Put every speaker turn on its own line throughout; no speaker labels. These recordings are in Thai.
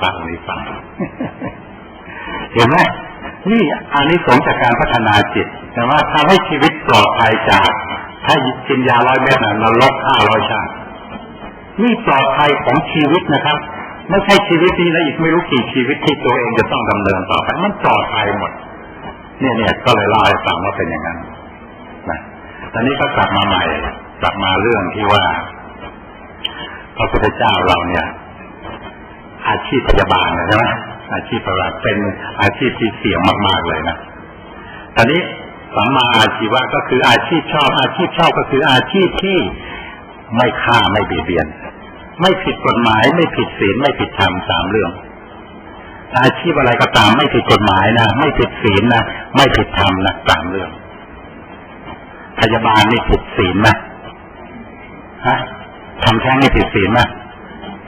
ฟังนี้ฟังเห็นไหมนี่อันนี้สงส์จากการพัฒนาจิต แต่ว่าทำให้ชีวิตปลอดภัยจาก ถ้ากินยาร้อยเม็ดน่ะนรกห้าร้อยชาตินี่ปลอดภัยของชีวิตนะครับ ไม่ใช่ชีวิตนี้นะอีกไม่รู้กี่ชีวิตที่ตัวเองจะต้องดำเนินต่อไปมันปลอดภัยหมด เนี่ยเนี่ยก็เลยเล่าให้ฟังว่าเป็นอย่างนั้นนะตอนนี้ก็กลับมาใหม่ กลับมาเรื่องที่ว่าพระพุทธเจ้าเราเนี่ย อาชีพพยาบาลใช่ไหมอาชีพพยาบาลเป็นอาชีพที่เสี่ยงมากๆเลยนะตอนนี้สัมมาอาชีวะก็คืออาชีพชอบ อาชีพชอบก็คืออาชีพที่ไม่ฆ่าไม่เบียดเบียน ไม่ผิดกฎหมาย ไม่ผิดศีลไม่ผิดธรรมสามเรื่อง อาชีพอะไรก็ตามไม่ผิดกฎหมายนะไม่ผิดศีลนะไม่ผิดธรรมนะสามเรื่อง พยาบาลนี่ผิดศีลไหมฮะทำแท้งนี่ผิดศีลไหม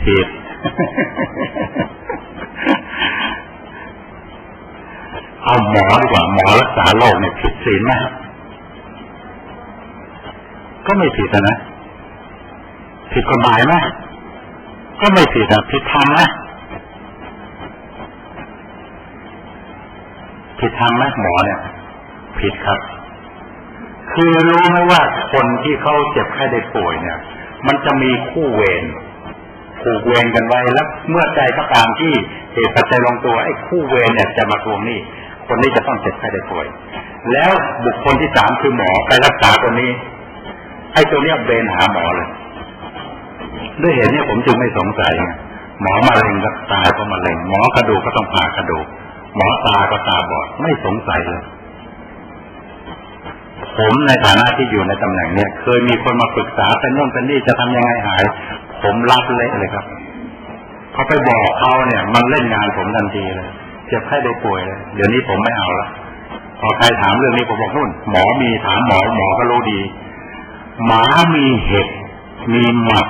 ผิด เอาหมอดีกว่าหมอรักษาโรคเนี่ยผิดศีลไหมก็ไม่ผิดนะผิดกฎหมายไหมก็ไม่ผิดอะผิดธรรมไหมผิดธรรมไหมหมอเนี่ย ผิดครับ คือรู้ไหมว่าคนที่เขาเจ็บไข้ได้ป่วยเนี่ย มันจะมีคู่เวร ผูกเวรกันไว้แล้วเมื่อใจก็ตามที่เหตุปัจจัยลงตัวไอ้คู่เวรเนี่ยจะมาทวงหนี้คนนี้จะต้องเจ็บไข้ได้ป่วย แล้วบุคคลที่สามคือหมอไปรักษาคนนี้ไอ้ตัวเนี้ยเบนหาหมอเลย ด้วยเหตุนี้ผมจึงไม่สงสัยหมอมะเร็งก็ตายเพราะมะเร็งหมอกระดูกก็ต้องผ่ากระดูกหมอตาก็ตาบอดไม่สงสัยเลยผมในฐานะที่อยู่ในตำแหน่งเนี่ย เคยมีคนมาปรึกษาเป็นนู่นเป็นนี่จะทำยังไงหาย ผมรับเละเลยครับเขาไปบอกเขาเนี่ย มันเล่นงานผมทันทีเลยเจ็บไข้ได้ป่วยเลย เดี๋ยวนี้ผมไม่เอาละพอใครถามเรื่องนี้ผมบอกนู่นหมอมีถามหมอหมอก็รู้ดี หมามีเห็บมีหมัด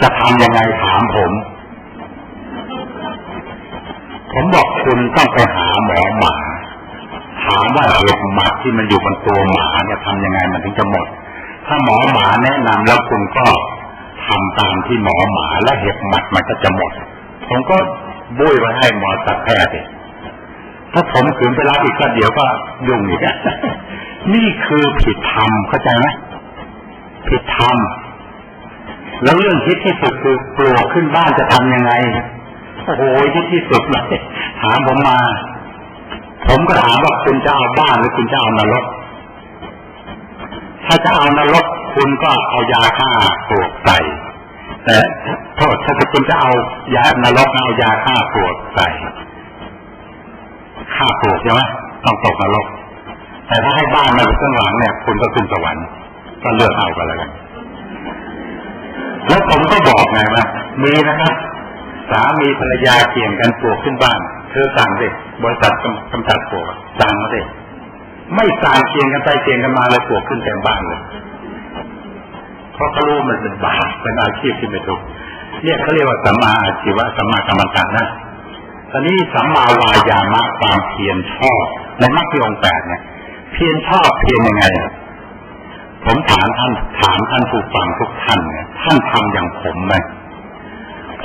จะทำยังไงถามผม ผมบอกคุณต้องไปหาหมอหมา ถามว่าเห็บหมัดที่มันอยู่บนตัวหมาเนี่ยทำยังไงมันถึงจะหมด ถ้าหมอหมาแนะนำแล้วคุณก็ ทำตามที่หมอหมาและเห็บหมัดมันก็จะหมด ผมก็บุ้ยไปให้หมอสัตแพทย์เองถ้าผมขืนไปรับอีกก็เดี๋ยวก็ยุ่งอีกอะนี่คือผิดธรรมเข้าใจไหมผิดธรรมแล้วเรื่องคิดที่สุดคือปลวกขึ้นบ้านจะทำยังไงโอ้โหที่ที่สุดเลยถามผมมา ผมก็ถามว่าคุณจะเอาบ้านหรือคุณจะเอานรกถ้าจะเอานรก คุณก็เอายาฆ่าปลวกใส่แต่โทษถ้าคุณจะเอายานรกเอายาฆ่าปลวกใส่ฆ่าปลวกใช่ไหมต้องตกนรก แต่ถ้าให้บ้านมาข้างหลังเนี่ย คุณก็ขึ้นสวรรค์ก็เลือกเอากันแล้วกันแล้วผมก็บอกไงว่ามีนะครับสามีภรรยาเกี่ยงกันปลวกขึ้นบ้าน เธอสั่งสิบริษัทกำจัดปลวกสั่งมาสิไม่สั่งเกี่ยงกันไปเกี่ยงกันมาเลยปลวกขึ้นเต็มบ้านเลย เพราะเขารู้มันเป็นบาปเป็นอาชีพที่ไม่ถูกเนี่ยเขาเรียกว่าสัมมาอาชีวะสัมมากรรมฐานนะตอนนี้สัมมาวายามะความเพียรชอบในมรรคองแปดเนี่ย เพียรชอบเพียรยังไงผมถามท่านถามท่านผู้ฟังทุกท่านเนี่ยท่านทำอย่างผมไหม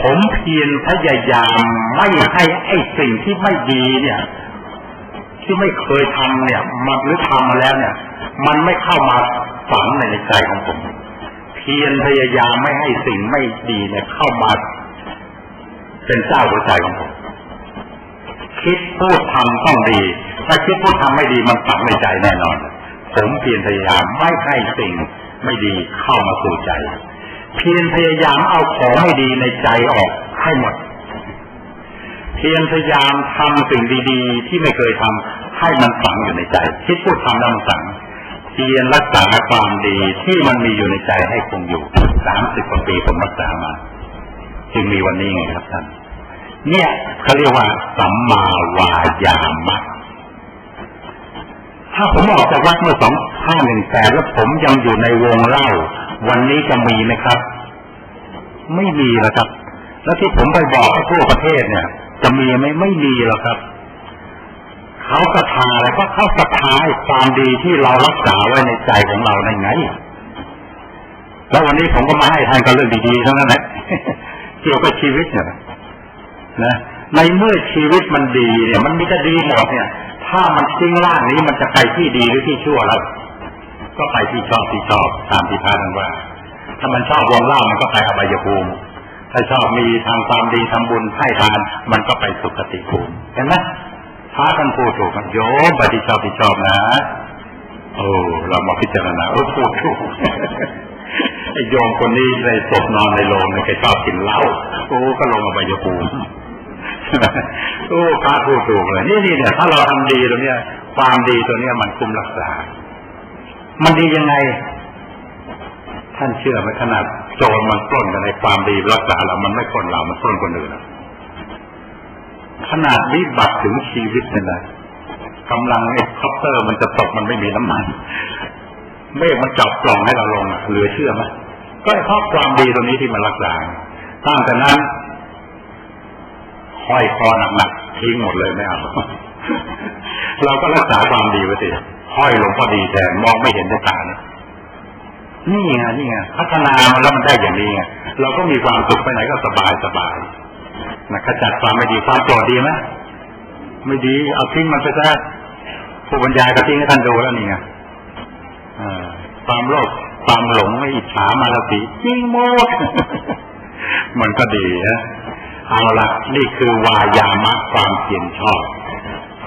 ผมเพียรพยายามไม่ให้ไอ้สิ่งที่ไม่ดีเนี่ย ที่ไม่เคยทำเนี่ยมาหรือทำมาแล้วเนี่ย มันไม่เข้ามาฝังในใจของผมเพียรพยายามไม่ให้สิ่งไม่ดีเนี่ยเข้ามาเป็นเจ้าหัวใจของผมคิดพูดทำต้องดี ถ้าคิดพูดทำไม่ดีมันฝังในใจแน่นอน ผมเพียรพยายามไม่ให้สิ่งไม่ดีเข้ามาสู่ใจ เพียรพยายามเอาของไม่ดีในใจออกให้หมด เพียรพยายามทำสิ่งดี ๆ ที่ไม่เคยทำให้มันฝังอยู่ในใจ คิดพูดทำแล้วมันฝัง เพียรรักษาความดีที่มันมีอยู่ในใจให้คงอยู่สามสิบกว่าปีผมรักษามา จึงมีวันนี้ไงครับท่าน เนี่ยเขาเรียกว่าสัมมาวายามะถ้าผมออกจากวัดเมื่อสองห้าหนึ่งแปดแล้วผมยังอยู่ในวงเล่า วันนี้จะมีไหมครับ ไม่มีแล้วครับ แล้วที่ผมไปบอกทั่วประเทศเนี่ย จะมีไหมไม่มีแล้วครับ เขาศรัทธาอะไรก็เขาศรัทธาความดีที่เรารักษาไว้ในใจของเราในไง แล้ววันนี้ผมก็มาให้ท่านก็เรื่องดีๆเท่านั้นแหละเกี่ยวกับชีวิตเนี่ยนะในเมื่อชีวิตมันดีเนี่ย มันมีแต่ดีหมดเนี่ย ถ้ามันทิ้งร่างนี้มันจะไปที่ดีหรือที่ชั่วแล้วก็ไปที่ชอบที่ชอบตามที่พระท่านว่า ถ้ามันชอบวงเล่ามันก็ไปอบายภูมิถ้าชอบมีทางความดีทำบุญให้ทาน มันก็ไปสุคติภูมิเห็นไหม พระท่านพูดถูกโยมปที่ชอบที่ชอบนะโอ้เรามาพิจารณาโอ้พูดถูกไอ้โยมคนนี้ในศพนอนในโรงเนี่ยแกชอบกินเหล้าโอ้ก็ลงอบายภูมิโอ้พระพูดถูกเลยนี่นี่เนี่ยถ้าเราทำดีตรงเนี้ยความดีตัวเนี้ยมันคุมรักษา มันดียังไง ท่านเชื่อไหมขนาดโจรมันปล้นกันในความดีรักษาเรา มันไม่ปล้นเรา มันปล้นคนอื่นอะ ขนาดนี้บัตรถึงชีวิตเนี่ยนะกำลังเอ็กคอปเตอร์มันจะตกมันไม่มีน้ำมันเมฆมันจับกล่องให้เราลงอะเหลือเชื่อไหมก็เพราะความดีตรงนี้ที่มันรักษาตั้งแต่นั้นห้อยคอหนักๆทิ้งหมดเลยไม่เอาเราก็รักษาความดีไว้สิห้อยลงพอดีแต่มองไม่เห็นด้วยตานะนี่ไงนี่ไงพัฒนามันแล้วมันได้อย่างนี้ไงเราก็มีความสุขไปไหนก็สบายสบาย นะขจัดความไม่ดีความโกรธดีไหมไม่ดี เอาทิ้งมันไปซะผู้บรรยายก็ทิ้งให้ท่านดูแล้วนี่ไงความโลภความหลงไม่อิจฉามาลสีจริงหมดมันก็ดีนะเอาละนี่คือวายามะความเพียรชอบ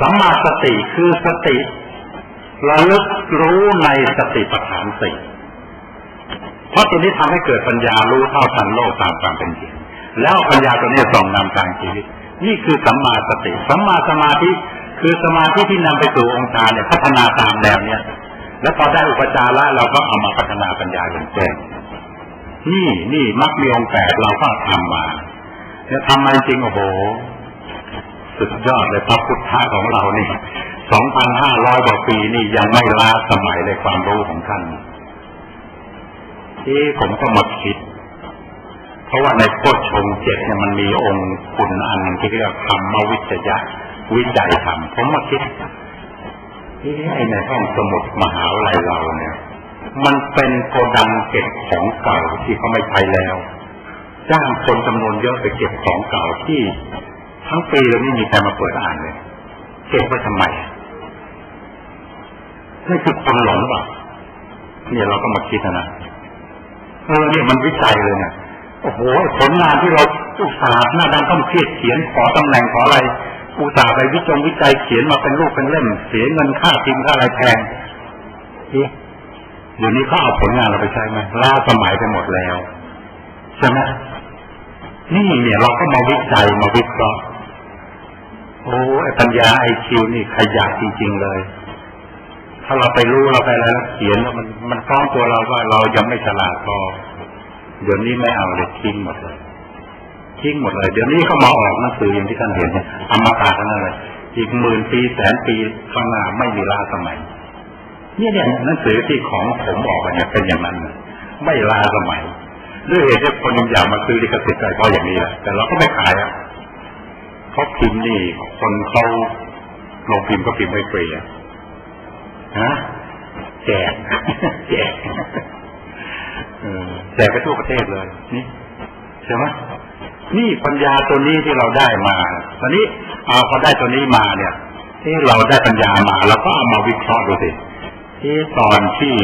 สัมมาสติคือสติระลึกรู้ในสติปัฏฐานสี่เพราะตัวนี้ทำให้เกิดปัญญารู้เท่าทันโลกตามความเป็นจริง แล้วปัญญาตัวนี้ส่งนำทางชีวิต นี่คือสัมมาสติ สัมมาสมาธิคือสมาธิที่นำไปสู่องค์ฌานเนี่ยพัฒนาตามแนวเนี้ยแล้วพอได้อุปจาระเราก็เอามาพัฒนาปัญญาอย่างแจ้งนี่นี่มักมีองค์แปดเราก็ทำมาแล้วทำมาจริงโอ้โห สุดยอดเลยพระพุทธะของเรานี่สองพันห้าร้อยกว่าปีนี่ยังไม่ล้าสมัยในความรู้ของท่านที่ผมก็มาคิด ราะว่าในโคชฌงเจ็ดเนี่ยมันมีองค์คุณอันหนึ่งที่เรียกธรรมวิจยะวิจัยธรรมผมมาคิดที่ไอ้ในห้องสมุดมหาวิทยาลัยเราเนี่ย มันเป็นโกดังเก็บของเก่าที่เขาไม่ใช้แล้วจ้างคนจำนวนเยอะไปเก็บของเก่าที่ทั้งปีเลยไม่มีใครมาเปิดอ่านเลยเก็บไว้ทำไมนี่คือคนหลงป่ะเนี่ยเราก็มาคิดนะนะเออเนี่ยมันวิจัยเลยเนี่ย โอ้โหผลงานที่เราอุตส่าห์หน้าดังต้องเครียดเขียนขอตำแหน่งขออะไรอุตส่าห์ไปวิจงวิจัยเขียนมาเป็นรูปเป็นเล่ม เสียเงินค่าพิมพ์ค่าอะไรแพงเดี๋ยวนี้เขาเอาผลงานเราไปใช้ไหมล้าสมัยไปหมดแล้วใช่ไหมนี่เนี่ยเราก็มาวิจัยมาวิเคราะห์โอ้ไอปัญญาไอคิวนี่ขยะจริง ๆเลย ถ้าเราไปรู้เราไปอะไรแล้วเขียนแล้วมันมันฟ้องตัวเราว่าเรายังไม่ฉลาดพอ เดี๋ยวนี้ไม่เอาเลยทิ้งหมดเลยทิ้งหมดเลย เดี๋ยวนี้เขามาออกหนังสืออย่างที่ท่านเห็นเนี่ยอมตะทั้งนั้นเลยอีกหมื่นปีแสนปีข้างหน้าไม่มีล้าสมัยเนี่ยเนี่ยหนังสือที่ของผมออกมาเนี่ยเป็นอย่างนั้นไม่ล้าสมัยด้วยเหตุที่คนอยากมาซื้อลิขสิทธิ์อะไรเพราะอย่างนี้แหละแต่เราก็ไม่ขายอะเขาพิมพ์นี่ คนเขาลงพิมพ์ก็พิมพ์ไม่ฟรีอะฮะแจกแจก แจกไปทั่วประเทศเลย นี่ใช่ไหมนี่ปัญญาตัวนี้ที่เราได้มาตอนนี้เอาพอได้ตัวนี้มาเนี่ยที่เราได้ปัญญามาเราก็เอามาวิเคราะห์ดูสิที่ตอนที่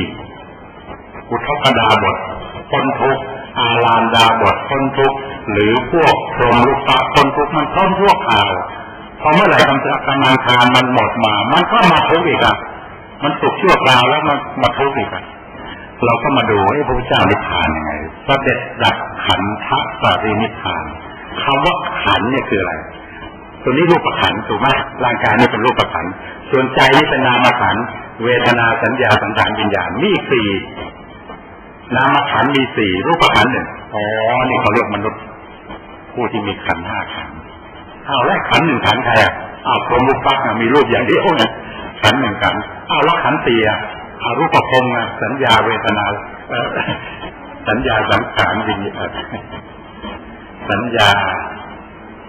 อุทกดาบทพ้นทุกอาลานดาบทพ้นทุกหรือพวกพรหมลูกตาพ้นทุกมันพ้นทั่วข่าวพอเมื่อไหร่กำลังกำลังทานมันหมดมา มันก็มาทุกอีกอะมันสุขชั่วคราวแล้วมันมาทุกอีกอะ เราก็มาดูไอ้พระพุทธเจ้านิพพานยังไงเสด็จดับขันธปรินิพพานคำว่าขันเนี่ยคืออะไร ตัวนี้รูปขันถูกไหมร่างกายนี่เป็นรูปขันส่วนใจนี่เป็นนามขันเวทนาสัญญาสังขารวิญญาณมีสี่นามขันมีสี่รูปขันหนึ่งอ๋อนี่เขาเรียกมนุษย์ ผู้ที่มีขันห้าขันเอาแล้วขันหนึ่งขันใครอะเอาพรหมรูปปักมีรูปอย่างเดียวไงขันหนึ่งขันเอาแล้วขันสี่อะ อารูปภพสัญญาเวทนาสัญญาสังขารวิญญาณสัญญา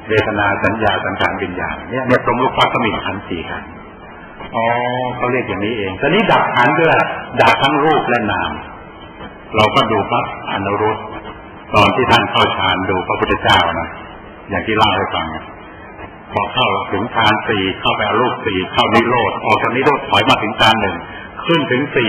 เวทนาสัญญาสังขารวิญญาณเนี่ยเนี่ยพรหมรูปปักก็มีขันสี่ขันอ๋อเขาเรียกอย่างนี้เองตอนนี้ดับขันด้วยดับทั้งรูปและนาม เราก็ดูพระอนุรุตตอนที่ท่านเข้าฌานดูพระพุทธเจ้านะอย่างที่เล่าให้ฟังพอเข้าถึงฌานสี่เข้าไปอรูปสี่เข้านิโรธออกจากนิโรธถอยมาถึงฌานหนึ่ง ขึ้นถึงสี่